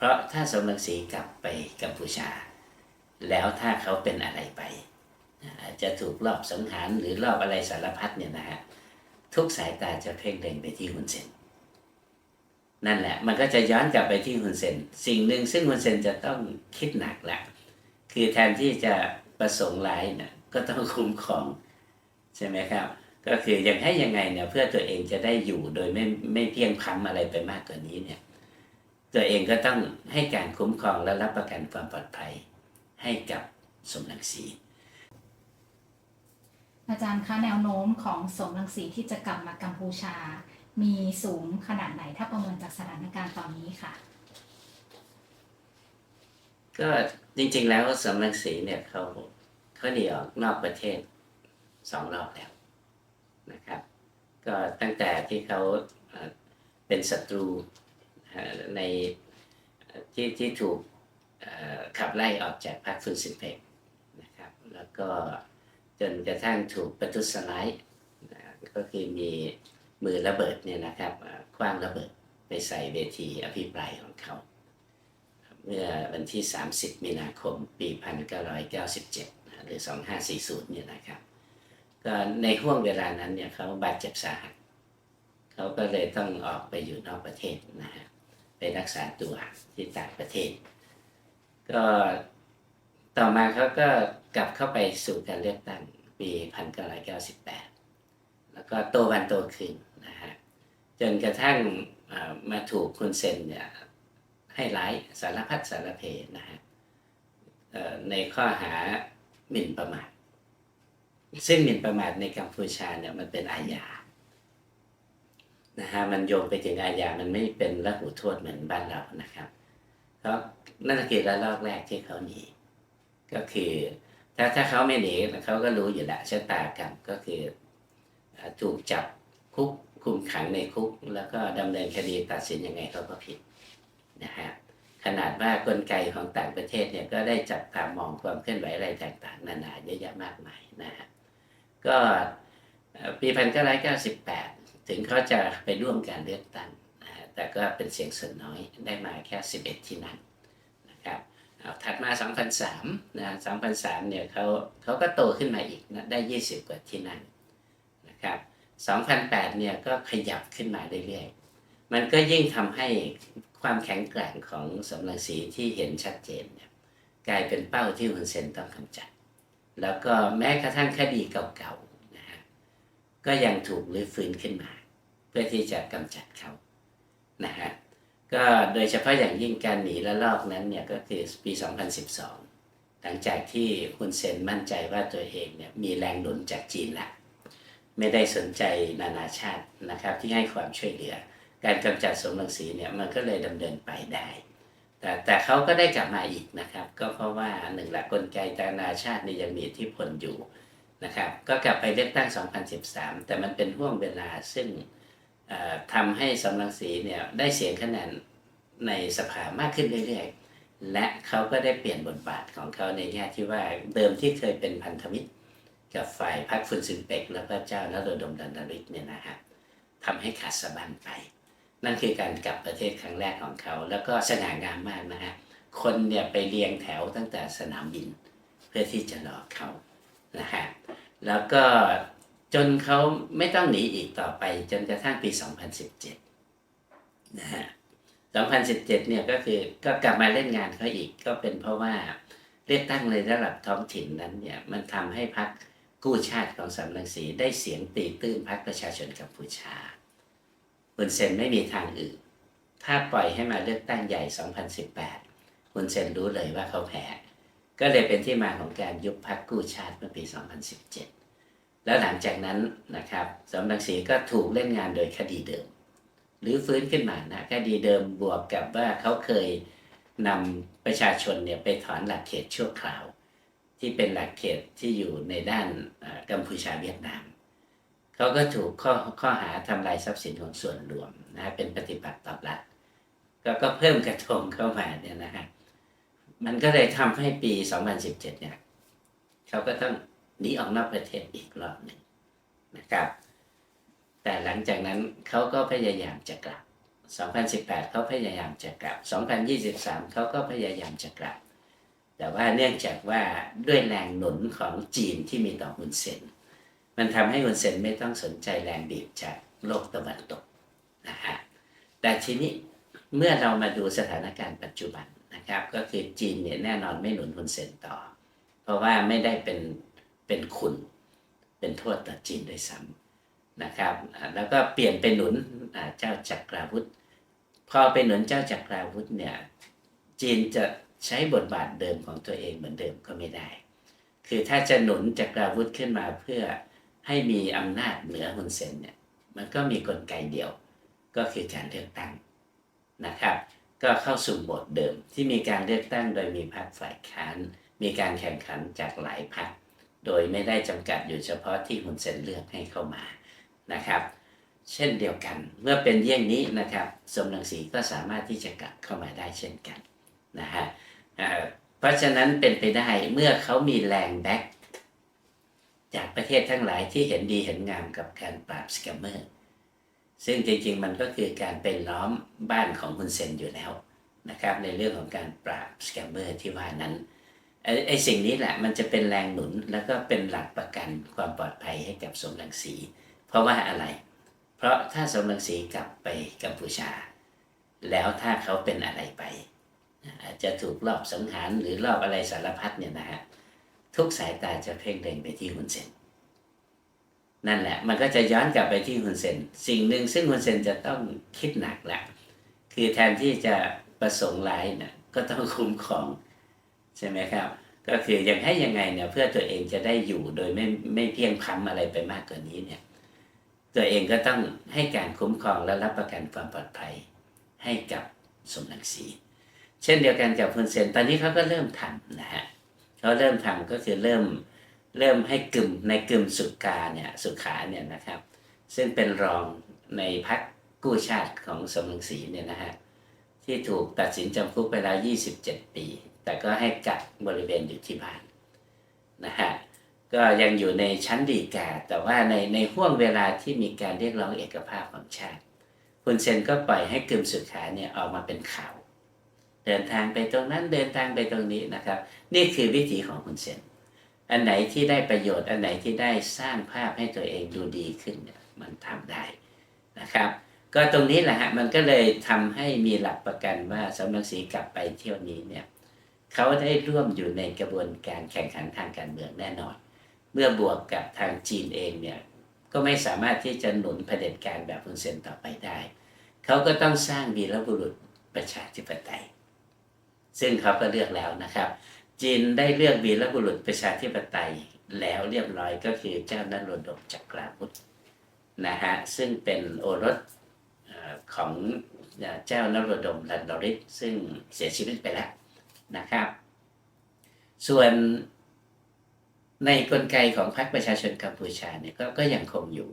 เพราะถ้าสมรังสีกลับไปกัมพูชา แล้วถ้าเขาเป็นอะไรไป อาจจะถูกลอบสังหารหรือลอบอะไรสารพัดเนี่ยนะฮะทุกสายตาจะเพ่งเล็งไปที่ฮุนเซนนั่นแหละ มันก็จะย้อนกลับไปที่ฮุนเซนสิ่งหนึ่งซึ่งฮุนเซนจะต้องคิดหนักแหละคือแทนที่จะประสงค์ร้ายเนี่ยก็ต้องคุ้มครองใช่ไหมครับ ก็คือยังให้ยังไงเนี่ยเพื่อตัวเองจะได้อยู่โดยไม่ไม่เพียงพล้ำอะไรไปมากกว่านี้เนี่ย ตัวเองก็ต้องให้การคุ้มครองและรับประกันความปลอดภัยให้กับสมรังสีอาจารย์คะแนวโน้มของสมรังสีที่จะกลับมากัมพูชา มีสูงขนาดไหนถ้าประเมินจากสถานการณ์ตอนนี้ค่ะ ก็จริงๆแล้วสมรังสีเนี่ยเขาเขาหนีออกนอกประเทศสองรอบแล้วนะครับ ก็ตั้งแต่ที่เขาเอ่อเป็นศัตรูเอ่อ ในที่ที่ถูกขับไล่ออกจากพรรคฟุนซิเปกนะครับแล้วก็จนกระทั่งถูกประทุษร้ายก็คือมีมือระเบิดเนี่ยนะครับคว้างระเบิดไปใส่เวทีอภิปรายของเขา เมื่อวันที่ 30 มีนาคม ปี 1997 หรือ 2540 เนี่ยนะครับก็ในห่วงเวลานั้นเนี่ยเขาบาดเจ็บสาหัส เขาก็เลยต้องออกไปอยู่นอกประเทศนะฮะ ไปรักษาตัวที่ต่างประเทศ ก็ต่อมาเขาก็กลับเข้าไปสู่การเลือกตั้งปี 1998 แล้วก็โตวันโตขึ้นนะฮะจนกระทั่งมาถูกคุณเซนเนี่ยให้ร้ายสารพัดสารเพนะฮะในข้อหาหมิ่นประมาทซึ่งหมิ่นประมาทในกัมพูชาเนี่ยมันเป็นอาญา นะฮะมันโยงไปถึงอาญามันไม่เป็นละหูโทษเหมือนบ้านเรานะครับ เพราะนั่นก็คือระลอกแรกที่เขาหนี ก็คือ ถ้าถ้าเขาไม่หนีเขาก็รู้อยู่แล้วชะตากรรมก็คือถูกจับคุกคุมขังในคุก แล้วก็ดำเนินคดีตัดสินยังไงเขาก็ผิดนะฮะขนาดว่ากลไกของต่างประเทศเนี่ยก็ได้จับตามองความเคลื่อนไหวอะไรต่างๆนานาเยอะแยะมากมายนะฮะก็ปีพันเก้าร้อ่อปี1998 ถึงเขาจะไปร่วมการเลือกตั้งนแต่ก็เป็นเสียงส่วนน้อยได้มาแค่ 11 ที่นั่งนะครับเอาถัดมา 2003นะ2003เนี่ยเขาเขาก็โตขึ้นมาอีกนะได้ 20 กว่าที่นั่งนะครับ2008เนี่ยก็ขยับขึ้นมาเรื่อยๆ มันก็ยิ่งทำให้ความแข็งแกร่งของสมรังสีที่เห็นชัดเจนเนี่ยกลายเป็นเป้าที่ฮุนเซนต้องกำจัด แล้วก็แม้กระทั่งคดีเก่าๆนะฮะก็ยังถูกรื้อฟื้นขึ้นมา เพื่อที่จะกำจัดเขานะฮะก็โดยเฉพาะอย่างยิ่งการหนีและลอกนั้นเนี่ยก็คือปี 2012 หลังจากที่ฮุนเซนมั่นใจว่าตัวเองเนี่ยมีแรงหนุนจากจีนละไม่ได้สนใจนานาชาตินะครับที่ให้ความช่วยเหลือ การกำจัดสมรังสีเนี่ยมันก็เลยดำเนินไปได้แต่แต่เขาก็ได้กลับมาอีกนะครับ ก็เพราะว่าหนึ่งหลักกลไกนานาชาตินี่ยังมีทธิพลอยู่นะครับ ก็กลับไปเลือกตั้ง 2013 แต่มันเป็นห่วงเวลาซึ่ง ทำให้สมรังสีเนี่ยได้เสียงคะแนนในสภามากขึ้นเรื่อยๆ และเขาก็ได้เปลี่ยนบทบาทของเขาในแง่ที่ว่าเดิมที่เคยเป็นพันธมิตร กับฝ่ายพรรคฟุนซินเป็ก และพระเจ้านโรดมดันดาริกเนี่ยนะฮะทำให้ขาดสะบั้นไป นั่นคือการกลับประเทศครั้งแรกของเขา แล้วก็สง่างามมากนะฮะคนเนี่ยไปเรียงแถวตั้งแต่สนามบิน เพื่อที่จะรอเขานะฮะแล้วก็ จนเขาไม่ต้องหนีอีกต่อไปจนกระทั่งปี 2017 นะฮะ 2017 เนี่ยก็คือก็กลับมาเล่นงานเขาอีกก็เป็นเพราะว่าเลือกตั้งในระดับท้องถิ่นนั้นเนี่ยมันทำให้พรรคกู้ชาติของสำนักสีได้เสียงตีตื้นพรรคประชาชนกัมพูชาฮุนเซนไม่มีทางอื่น ถ้าปล่อยให้มาเลือกตั้งใหญ่ 2018ฮุนเซนรู้เลยว่าเขาแพ้ ก็เลยเป็นที่มาของการยุบพรรคกู้ชาติเมื่อปี 2017 แล้วหลังจากนั้นนะครับสมรังสีก็ถูกเล่นงานโดยคดีเดิม หรือฟื้นขึ้นมานะคดีเดิมบวกกับว่าเขาเคยนำประชาชนเนี่ยไปถอนหลักเขตชั่วคราว ที่เป็นหลักเขตที่อยู่ในด้านกัมพูชาเวียดนามเขาก็ถูกข้อข้อหาทำลายทรัพย์สินของส่วนรวมนะเป็นปฏิบัติต่อรัฐก็ก็เพิ่มกระทงเข้ามาเนี่ยนะฮะมันก็เลยทำให้ปี 2017 เนี่ยเขาก็ต้อง หนีออกนอกประเทศอีกรอบหนึ่งนะครับ แต่หลังจากนั้นเขาก็พยายามจะกลับ 2018 เขาพยายามจะกลับ 2023 เขาก็พยายามจะกลับ แต่ว่าเนื่องจากว่าด้วยแรงหนุนของจีนที่มีต่อฮุนเซน มันทำให้ฮุนเซนไม่ต้องสนใจแรงบีบจากโลกตะวันตกนะฮะ แต่ทีนี้เมื่อเรามาดูสถานการณ์ปัจจุบันนะครับ ก็คือจีนเนี่ยแน่นอนไม่หนุนฮุนเซนต่อ เพราะว่าไม่ได้เป็น เป็นคุณ เป็นโทษต่อจีนด้วยซ้ำนะครับแล้วก็เปลี่ยนไปหนุนเจ้าจักราวุธพอไปหนุนเจ้าจักราวุธเนี่ยจีนจะใช้บทบาทเดิมของตัวเองเหมือนเดิมก็ไม่ได้ คือถ้าจะหนุนจักราวุธขึ้นมาเพื่อให้มีอำนาจเหนือฮุนเซนเนี่ยมันก็มีกลไกเดียว ก็คือการเลือกตั้งนะครับ ก็เข้าสู่โหมดเดิมที่มีการเลือกตั้งโดยมีพรรคฝ่ายค้าน มีการแข่งขันจากหลายพรรค โดยไม่ได้จำกัดอยู่เฉพาะที่ฮุนเซนเลือกให้เข้ามานะครับ เช่นเดียวกันเมื่อเป็นเยี่ยงนี้นะครับ สมรังสีก็สามารถที่จะกลับเข้ามาได้เช่นกันนะฮะเพราะฉะนั้นเป็นไปได้เมื่อเขามีแรงแบ็กจากประเทศทั้งหลายที่เห็นดีเห็นงามกับการปราบสแกมเมอร์ซึ่งจริงๆมันก็คือการไปล้อมบ้านของคุณเซนอยู่แล้วนะครับในเรื่องของการปราบสแกมเมอร์ที่ว่านั้น ไอ้สิ่งนี้แหละมันจะเป็นแรงหนุนแล้วก็เป็นหลักประกันความปลอดภัยให้กับสมรังสี เพราะว่าอะไร เพราะถ้าสมรังสีกลับไปกัมพูชา แล้วถ้าเขาเป็นอะไรไป อาจจะถูกลอบสังหารหรือลอบอะไรสารพัดเนี่ยนะฮะทุกสายตาจะเพ่งเล็งไปที่ฮุนเซนนั่นแหละมันก็จะย้อนกลับไปที่ฮุนเซนสิ่งหนึ่งซึ่งฮุนเซนจะต้องคิดหนักแหละคือแทนที่จะประสงค์ร้ายเนี่ยก็ต้องคุ้มครอง ใช่ไหมครับ ก็คือยังให้ยังไงเนี่ยเพื่อตัวเองจะได้อยู่โดยไม่ไม่เพียงพล้ำอะไรไปมากกว่านี้เนี่ยตัวเองก็ต้องให้การคุ้มครองและรับประกันความปลอดภัยให้กับสมรังสีเช่นเดียวกันกับฮุนเซนตอนนี้เขาก็เริ่มทำนะฮะเขาเริ่มทำก็คือเริ่มเริ่มให้กึ่มในกึ่มสุกาเนี่ยสุขาเนี่ยนะครับ ซึ่งเป็นรองในพักกู้ชาติของสมรังสีเนี่ยนะฮะที่ถูกตัดสินจำคุกไปแล้ว 27 ปี แต่ก็ให้กักบริเวณอยู่ที่บ้านนะฮะก็ยังอยู่ในชั้นฎีกา แต่ว่าในในห่วงเวลาที่มีการเรียกร้องเอกภาพของชาติ คุณเซนก็ปล่อยให้กึ่มสุขาเนี่ยออกมาเป็นข่าว เดินทางไปตรงนั้นเดินทางไปตรงนี้นะครับ นี่คือวิถีของคุณเซนอันไหนที่ได้ประโยชน์อันไหนที่ได้สร้างภาพให้ตัวเองดูดีขึ้นเนี่ยมันทำได้นะครับ ก็ตรงนี้แหละฮะมันก็เลยทำให้มีหลักประกันว่าสำนักศรีกลับไปเที่ยวนี้เนี่ย เขาได้ร่วมอยู่ในกระบวนการแข่งขันทางการเมืองแน่นอน เมื่อบวกกับทางจีนเองเนี่ยก็ไม่สามารถที่จะหนุนเผด็จการแบบคุณเซนต่อไปได้ เขาก็ต้องสร้างวีรบุรุษประชาธิปไตย ซึ่งเขาก็เลือกแล้วนะครับ จีนได้เลือกวีรบุรุษประชาธิปไตยแล้วเรียบร้อยก็คือเจ้านโรดมจักราวุธนะฮะซึ่งเป็นโอรสของเจ้านรดมรันดริศซึ่งเสียชีวิตไปแล้ว นะครับ ส่วนในกลไกของพรรคประชาชนกัมพูชาเนี่ยก็ก็ยังคงอยู่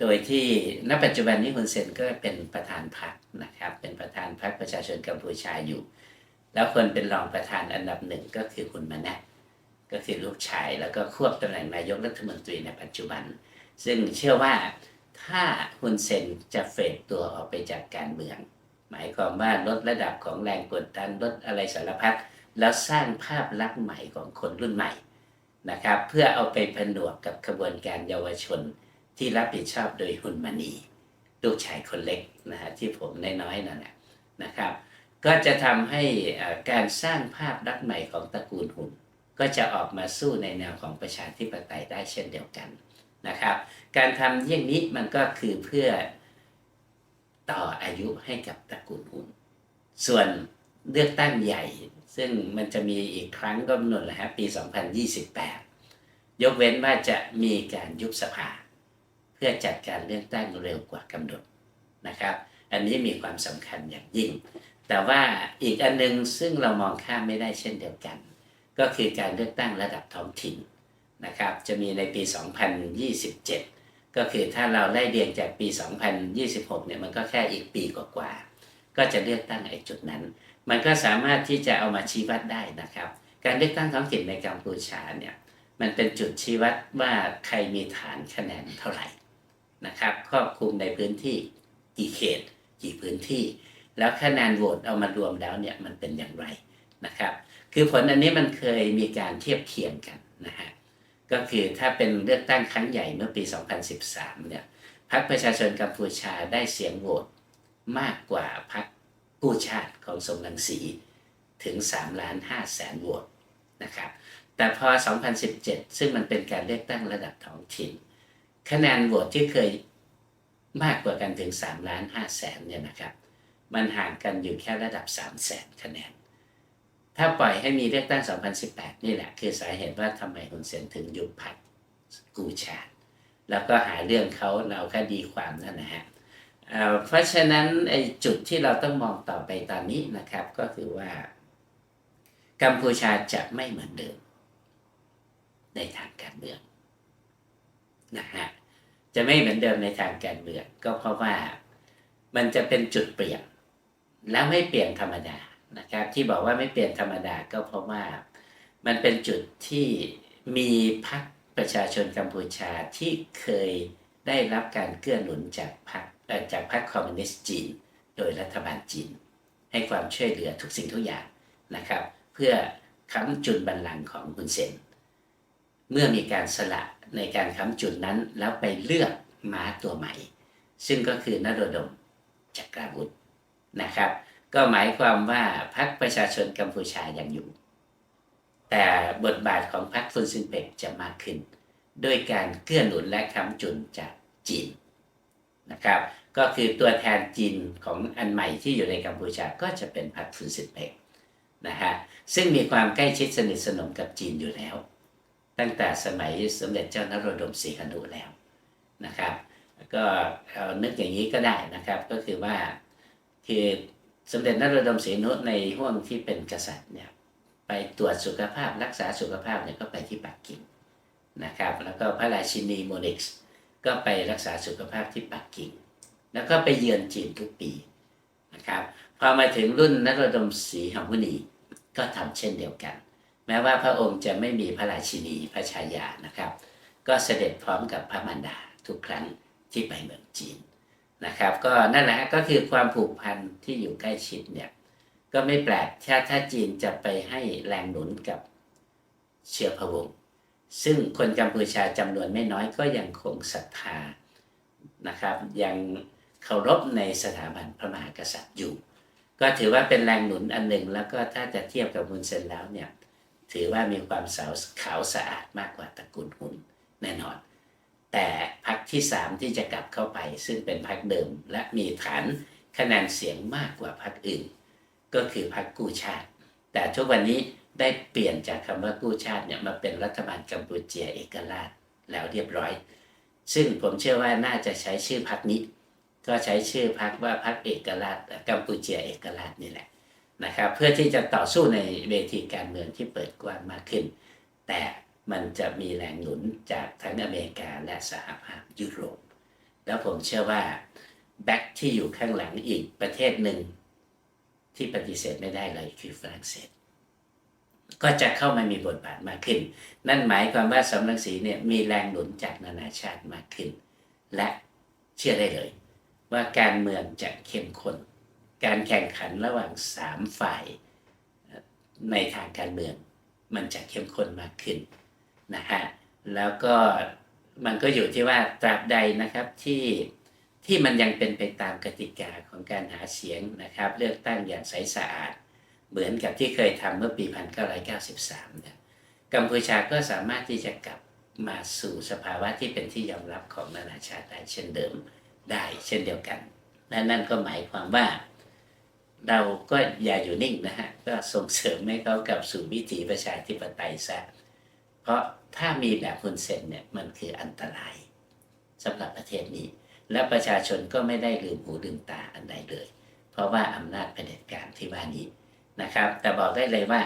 โดยที่ณปัจจุบันนี้ฮุนเซนก็เป็นประธานพรรคนะครับ เป็นประธานพรรคประชาชนกัมพูชาอยู่ แล้วคนเป็นรองประธานอันดับหนึ่งก็คือคุณมานะก็คือลูกชาย แล้วก็ควบตำแหน่งนายกรัฐมนตรีในปัจจุบัน ซึ่งเชื่อว่าถ้าฮุนเซนจะเฟดตัวออกไปจากการเมือง หมายความว่าลดระดับของแรงกดดันลดอะไรสารพัดแล้วสร้างภาพลักษณ์ใหม่ของคนรุ่นใหม่นะครับเพื่อเอาไปผนวกกับกระบวนการเยาวชนที่รับผิดชอบโดยฮุนมานีลูกชายคนเล็กนะฮะที่ผมน้อยๆนั่นแหละนะครับ ก็จะทำให้อ่อการสร้างภาพลักษณ์ใหม่ของตระกูลหุ่น ก็จะออกมาสู้ในแนวของประชาธิปไตยได้เช่นเดียวกันนะครับ การทำเยี่ยงนี้มันก็คือเพื่อ ต่ออายุให้กับตระกูลหุ่นส่วนเลือกตั้งใหญ่ ซึ่งมันจะมีอีกครั้งกำหนดและฮะปี 2028 ยกเว้นว่าจะมีการยุบสภา เพื่อจัดการเลือกตั้งเร็วกว่ากำหนดนะครับ อันนี้มีความสำคัญอย่างยิ่ง แต่ว่าอีกอันนึงซึ่งเรามองข้ามไม่ได้เช่นเดียวกัน ก็คือการเลือกตั้งระดับท้องถิ่นนะครับ จะมีในปี 2027 ก็คือถ้าเราไล่เรียงจากปี 2026 เนี่ยมันก็แค่อีกปีกว่าๆก็จะเลือกตั้งไอ้จุดนั้น มันก็สามารถที่จะเอามาชี้วัดได้นะครับ การเลือกตั้งท้องถิ่นในกัมพูชาเนี่ยมันเป็นจุดชี้วัดว่าใครมีฐานคะแนนเท่าไหร่นะครับ ครอบคลุมในพื้นที่กี่เขต กี่พื้นที่ แล้วคะแนนโหวตเอามารวมแล้วเนี่ยมันเป็นอย่างไรนะครับ คือผลอันนี้มันเคยมีการเทียบเคียงกันนะฮะ ก็คือถ้าเป็นเลือกตั้งครั้งใหญ่เมื่อปี 2013 เนี่ยพรรคประชาชนกัมพูชาได้เสียงโหวตมากกว่าพรรคกู้ชาติของสมรังสีถึง3ล้าน5แสนโหวตนะครับ แต่พอ 2017 ซึ่งมันเป็นการเลือกตั้งระดับท้องถิ่น คะแนนโหวตที่เคยมากกว่ากันถึง3ล้าน5แสนเนี่ยนะครับ มันห่างกันอยู่แค่ระดับ3แสนคะแนน ถ้าปล่อยให้มีเลือกตั้ง 2018 นี่แหละ คือสาเหตุว่าทำไมฮุนเซนถึงยุบพรรคกูชาติแล้วก็หาเรื่องเขาเราคดีความนั่นนะฮะเอ่อเพราะฉะนั้นไอ้จุดที่เราต้องมองต่อไปตอนนี้นะครับ ก็คือว่า กัมพูชาจะไม่เหมือนเดิม ในทางการเมืองนะฮะจะไม่เหมือนเดิมในทางการเมืองก็เพราะว่ามันจะเป็นจุดเปลี่ยน แล้วไม่เปลี่ยนธรรมดา นะครับ ที่บอกว่าไม่เปลี่ยนธรรมดาก็เพราะว่ามันเป็นจุดที่มีพรรคประชาชนกัมพูชาที่เคยได้รับการเกื้อหนุนจากพรรคจากพรรคคอมมิวนิสต์จีน โดยรัฐบาลจีน ให้ความช่วยเหลือทุกสิ่งทุกอย่างนะครับ เพื่อค้ำจุนบัลลังก์ของฮุนเซนเมื่อมีการสละในการค้ำจุนนั้นแล้วไปเลือกม้าตัวใหม่ ซึ่งก็คือนโรดมจักราวุธนะครับ ก็หมายความว่าพรรคประชาชนกัมพูชายังอยู่ แต่บทบาทของพรรคฟุนซินเปกจะมากขึ้น ด้วยการเกื้อหนุนและค้ำจุนจากจีนนะครับ ก็คือตัวแทนจีนของอันใหม่ที่อยู่ในกัมพูชาก็จะเป็นพรรคฟุนซินเปกนะฮะซึ่งมีความใกล้ชิดสนิทสนมกับจีนอยู่แล้ว ตั้งแต่สมัยสมเด็จเจ้านโรดมศรีหนุแล้วนะครับ ก็เอานึกอย่างนี้ก็ได้นะครับก็คือว่าคือ สมเด็จนโรดมศรีนุในห่วงที่เป็นกษัตริย์เนี่ยไปตรวจสุขภาพรักษาสุขภาพเนี่ยก็ไปที่ปักกิ่งนะครับ แล้วก็พระราชินีโมนิกส์ก็ไปรักษาสุขภาพที่ปักกิ่ง แล้วก็ไปเยือนจีนทุกปีนะครับพอมาถึงรุ่นนโรดมศรีหมุนีก็ทำเช่นเดียวกัน แม้ว่าพระองค์จะไม่มีพระราชินีพระชายานะครับ ก็เสด็จพร้อมกับพระมารดาทุกครั้งที่ไปเมืองจีน นะครับ ก็นั่นแหละก็คือความผูกพันที่อยู่ใกล้ชิดเนี่ยก็ไม่แปลกถ้าถ้าจีนจะไปให้แรงหนุนกับเชื้อพระวงศ์ซึ่งคนกัมพูชาจำนวนไม่น้อยก็ยังคงศรัทธานะครับ ยังเคารพในสถาบันพระมหากษัตริย์อยู่ ก็ถือว่าเป็นแรงหนุนอันหนึ่งแล้วก็ถ้าจะเทียบกับมุนเซนแล้วเนี่ยถือว่ามีความสาวขาวสะอาดมากกว่าตระกูลหุนแน่นอน แต่พรรคที่สามที่จะกลับเข้าไป ซึ่งเป็นพรรคเดิม และมีฐานคะแนนเสียงมากกว่าพรรคอื่น ก็คือพรรคกู้ชาติ แต่ทุกวันนี้ได้เปลี่ยนจากคำว่ากู้ชาติเนี่ยมาเป็นรัฐบาลกัมพูเชียเอกราชแล้วเรียบร้อย ซึ่งผมเชื่อว่าน่าจะใช้ชื่อพรรคนี้ ก็ใช้ชื่อพรรคว่าพรรคเอกราชกัมพูเชียเอกราชนี่แหละนะครับเพื่อที่จะต่อสู้ในเวทีการเมืองที่เปิดกว้างมากขึ้น แต่ มันจะมีแรงหนุนจากทั้งอเมริกาและสหภาพยุโรป แล้วผมเชื่อว่าแบ็คที่อยู่ข้างหลังอีกประเทศหนึ่งที่ปฏิเสธไม่ได้เลยคือฝรั่งเศส ก็จะเข้ามามีบทบาทมากขึ้น นั่นหมายความว่าสำนักสีเนี่ยมีแรงหนุนจากนานาชาติมากขึ้น และเชื่อได้เลย ว่าการเมืองจะเข้มข้นการแข่งขันระหว่างสามฝ่ายในทางการเมือง มันจะเข้มข้นมากขึ้น นะฮะแล้วก็มันก็อยู่ที่ว่าตราบใดนะครับที่ที่มันยังเป็นไปตามกติกาของการหาเสียงนะครับ เลือกตั้งอย่างใสสะอาด เหมือนกับที่เคยทำเมื่อปี 1993เนี่ยกัมพูชาก็สามารถที่จะกลับมาสู่สภาวะที่เป็นที่ยอมรับของนานาชาติได้เช่นเดิมได้เช่นเดียวกันและนั่นก็หมายความว่า เราก็อย่าอยู่นิ่งนะฮะก็ส่งเสริมให้เขากลับสู่วิถีประชาธิปไตยซะ เพราะถ้ามีแบบคุณเซนเนี่ยมันคืออันตรายสำหรับประเทศนี้ และประชาชนก็ไม่ได้ลืมหูลืมตาอันใดเลย เพราะว่าอำนาจเผด็จการที่ว่านี้นะครับ แต่บอกได้เลยว่า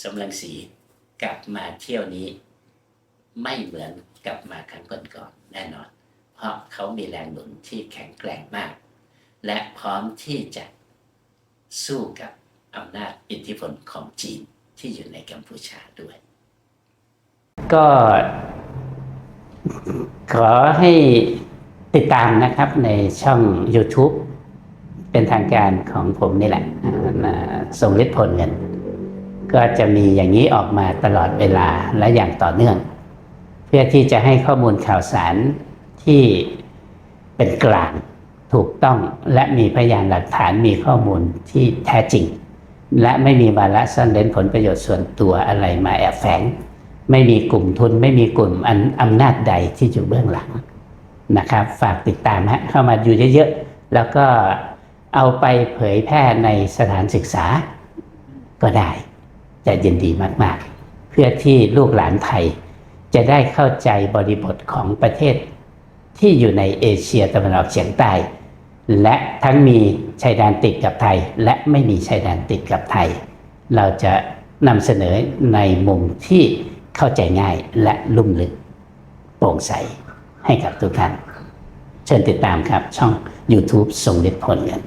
สมรังสีกลับมาเที่ยวนี้ ไม่เหมือนกลับมาครั้งก่อนๆแน่นอน เพราะเขามีแรงหนุนที่แข็งแกร่งมาก และพร้อมที่จะสู้กับอำนาจอิทธิพลของจีนที่อยู่ในกัมพูชาด้วย ก็ ขอให้ติดตามนะครับในช่อง YouTube เป็นทางการของผมนี่แหละทรงฤทธิ์ผลเงิน ก็จะมีอย่างนี้ออกมาตลอดเวลาและอย่างต่อเนื่อง เพื่อที่จะให้ข้อมูลข่าวสารที่เป็นกลางถูกต้องและมีพยานหลักฐานมีข้อมูลที่แท้จริง และไม่มีวาระซ่อนเร้นผลประโยชน์ส่วนตัวอะไรมาแอบแฝง ไม่มีกลุ่มทุนไม่มีกลุ่มอำนาจใดที่อยู่เบื้องหลังนะครับ ฝากติดตามฮะเข้ามาอยู่เยอะๆ แล้วก็เอาไปเผยแพร่ในสถานศึกษาก็ได้จะยินดีมากๆ เพื่อที่ลูกหลานไทย จะได้เข้าใจบริบทของประเทศที่อยู่ในเอเชียตะวันออกเฉียงใต้ และทั้งมีชายแดนติดกับไทย และไม่มีชายแดนติดกับไทย เราจะนำเสนอในมุมที่ เข้าใจง่ายและลุ่มลึกโปร่งใสให้กับทุกท่าน เชิญติดตามครับช่อง YouTube ทรงฤทธิ์ผลกัน